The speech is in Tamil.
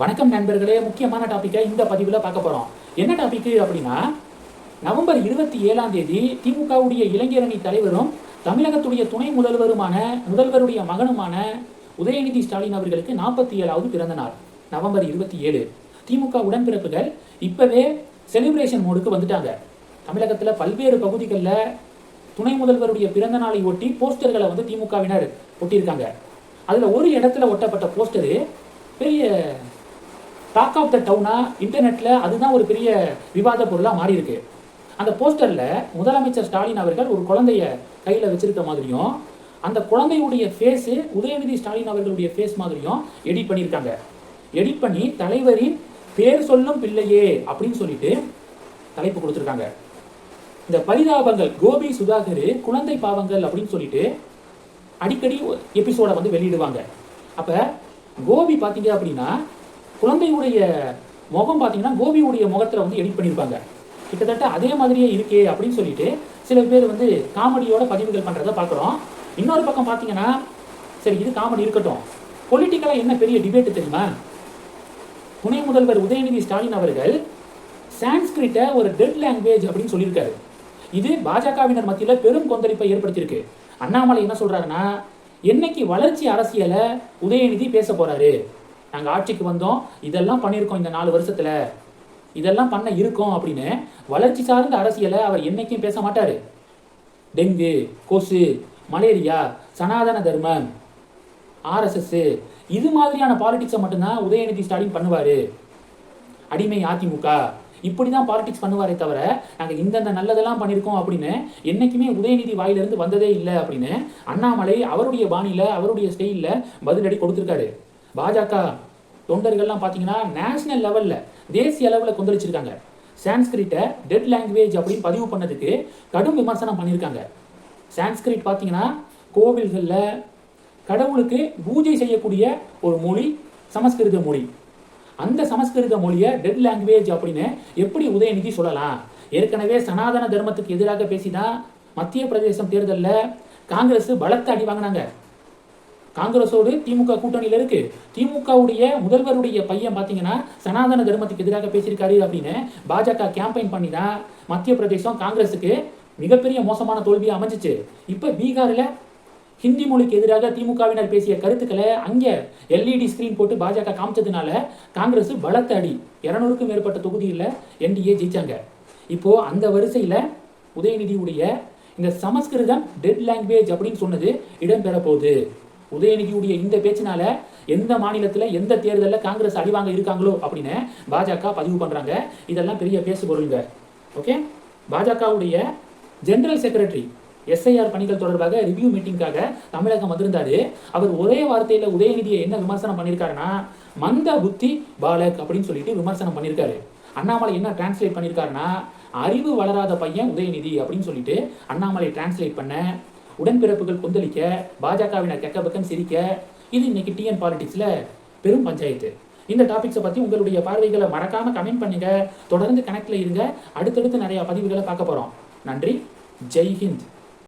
வணக்கம் நண்பர்களே முக்கியமான டாப்பிக்கை இந்த பதிவில் பார்க்க போகிறோம் என்ன டாபிக் அப்படின்னா நவம்பர் இருபத்தி ஏழாம் தேதி திமுகவுடைய இளைஞரணி தலைவரும் தமிழகத்துடைய துணை முதல்வருமான முதல்வருடைய மகனுமான உதயநிதி ஸ்டாலின் அவர்களுக்கு நாற்பத்தி ஏழாவது பிறந்த நாள் நவம்பர் இருபத்தி ஏழு. திமுக உடன்பிறப்புகள் இப்பவே செலிப்ரேஷன் மோடுக்கு வந்துட்டாங்க. தமிழகத்தில் பல்வேறு பகுதிகளில் துணை முதல்வருடைய பிறந்த நாளை ஒட்டி போஸ்டர்களை வந்து திமுகவினர் ஒட்டியிருக்காங்க. அதில் ஒரு இடத்துல ஒட்டப்பட்ட போஸ்டரு பெரிய டாக் ஆஃப் த டவுனா இன்டர்நெட்ல அதுதான் ஒரு பெரிய விவாத பொருளாக மாறி இருக்கு அந்த போஸ்டர்ல முதலமைச்சர் ஸ்டாலின் அவர்கள் ஒரு குழந்தைய கையில வச்சிருக்க மாதிரியும் அந்த குழந்தையுடைய ஃபேஸ் உதயநிதி ஸ்டாலின் அவர்களுடைய ஃபேஸ் மாதிரியும் எடிட் பண்ணியிருக்காங்க. எடிட் பண்ணி தலைவரின் பேர் சொல்லும் பிள்ளையே அப்படின்னு சொல்லிட்டு தலைப்பு கொடுத்துருக்காங்க. இந்த பரிதாபங்கள் கோபி சுதாகர் குழந்தை பாவங்கள் அப்படின்னு சொல்லிட்டு அடிக்கடி எபிசோட வந்து வெளியிடுவாங்க. அப்ப கோபி பாத்தீங்க அப்படின்னா குழந்தையுடைய முகம் பார்த்தீங்கன்னா கோபியுடைய முகத்தில் வந்து எடிட் பண்ணியிருப்பாங்க கிட்டத்தட்ட அதே மாதிரியே இருக்கே அப்படின்னு சொல்லிட்டு சில பேர் வந்து காமெடியோட பதிவுகள் பண்ணுறத பார்க்குறோம் இன்னொரு பக்கம் பார்த்தீங்கன்னா சரி இது காமெடி இருக்கட்டும். பொலிட்டிக்கலாக என்ன பெரிய டிபேட் தெரியுமா? துணை முதல்வர் உதயநிதி ஸ்டாலின் அவர்கள் சான்ஸ்கிரிட்டை ஒரு டெட் லாங்குவேஜ் அப்படின்னு சொல்லியிருக்காரு. இது பாஜகவினர் மத்தியில் பெரும் கொந்தளிப்பை ஏற்படுத்தியிருக்கு. அண்ணாமலை என்ன சொல்கிறாருன்னா என்னைக்கு வளர்ச்சி அரசியலை உதயநிதி பேச போகிறாரு நாங்கள் ஆட்சிக்கு வந்தோம் இதெல்லாம் பண்ணியிருக்கோம் இந்த நாலு வருஷத்தில். இதெல்லாம் பண்ண இருக்கோம் அப்படின்னு வளர்ச்சி சார்ந்த அரசியலை அவர் என்றைக்கும் பேச மாட்டார். டெங்கு கொசு மலேரியா சனாதன தர்மம் ஆர்எஸ்எஸ் இது மாதிரியான பாலிடிக்ஸை மட்டும்தான் உதயநிதி ஸ்டாலின் பண்ணுவார். அடிமை அதிமுக. இப்படி தான் பாலிடிக்ஸ் பண்ணுவாரே தவிர நாங்கள் இந்தந்த நல்லதெல்லாம் பண்ணியிருக்கோம் அப்படின்னு என்றைக்குமே உதயநிதி வாயிலிருந்து வந்ததே இல்லை அப்படின்னு அண்ணாமலை அவருடைய பாணியில் அவருடைய ஸ்டைலில் பதிலடி கொடுத்துருக்காரு. பாஜக தொண்டர்கள்லாம் பார்த்தீங்கன்னா நேஷனல் லெவலில் தேசிய அளவில் கொந்தளிச்சிருக்காங்க. சான்ஸ்கிரிட்டை டெட் லாங்குவேஜ் அப்படின்னு பதிவு பண்ணதுக்கு கடும் விமர்சனம் பண்ணியிருக்காங்க சான்ஸ்கிரிட் பார்த்தீங்கன்னா கோவில்களில் கடவுளுக்கு பூஜை செய்யக்கூடிய ஒரு மொழி சமஸ்கிருத மொழி. அந்த சமஸ்கிருத மொழியை டெட் லாங்குவேஜ் அப்படின்னு எப்படி உதயநிதி சொல்லலாம்? ஏற்கனவே சனாதன தர்மத்துக்கு எதிராக பேசிதான் மத்திய பிரதேசம் தேர்தலில் காங்கிரஸ் பலத்த அடி வாங்கினாங்க. காங்கிரஸோடு திமுக கூட்டணியில் இருக்கு. திமுகவுடைய முதல்வருடைய பையன் பார்த்தீங்கன்னா சனாதன தர்மத்துக்கு எதிராக பேசியிருக்காரு அப்படின்னு பாஜக கேம்பெயின் பண்ணி தான் மத்திய பிரதேசம் காங்கிரஸுக்கு மிகப்பெரிய மோசமான தோல்வியை அமைஞ்சிச்சு. இப்போ பீகாரில் ஹிந்தி மொழிக்கு எதிராக திமுகவினர் பேசிய கருத்துக்களை அங்கே எல்இடி ஸ்கிரீன் போட்டு பாஜக காமிச்சதுனால காங்கிரஸ் பலத்த அடி. இரநூறுக்கும் மேற்பட்ட தொகுதியில் என்டிஏ ஜெயிச்சாங்க. இப்போ அந்த வரிசையில் உதயநிதியுடைய இந்த சமஸ்கிருதம் டெட் லாங்குவேஜ் அப்படின்னு சொன்னது இடம்பெற போகுது. உதயநிதியுடைய இந்த பேச்சினால எந்த மாநிலத்தில் எந்த தேர்தலில் காங்கிரஸ் அடிவாங்க இருக்காங்களோ அப்படின்னு பாஜக பதிவு பண்ணுறாங்க இதெல்லாம் பெரிய பேசு பொருளுங்க. ஓகே? பாஜகவுடைய ஜெனரல் செக்ரட்டரி எஸ்ஐஆர் பணிகள் தொடர்பாக ரிவ்யூ மீட்டிங்காக தமிழகம் வந்திருந்தாரு. அவர் ஒரே வார்த்தையில் உதயநிதியை என்ன விமர்சனம் பண்ணியிருக்காருன்னா மந்த புத்தி பாலக் அப்படின்னு சொல்லிட்டு விமர்சனம் பண்ணியிருக்காரு அண்ணாமலை என்ன டிரான்ஸ்லேட் பண்ணியிருக்காருன்னா அறிவு வளராத பையன் உதயநிதி அப்படின்னு சொல்லிட்டு அண்ணாமலை டிரான்ஸ்லேட் பண்ண உடன்பிறப்புகள் கொந்தளிக்க பாஜகவினர் கெக்க பக்கம் சிரிக்க இது இன்னைக்கு டிஎன் பாலிடிக்ஸில் பெரும் பஞ்சாயத்து. இந்த டாபிக்ஸை பத்தி உங்களுடைய பார்வைகளை மறக்காம கமெண்ட் பண்ணுங்க. தொடர்ந்து கனெக்டில் இருங்க. அடுத்தடுத்து நிறைய பதிவுகளை பார்க்க போறோம். நன்றி. ஜெய்ஹிந்த்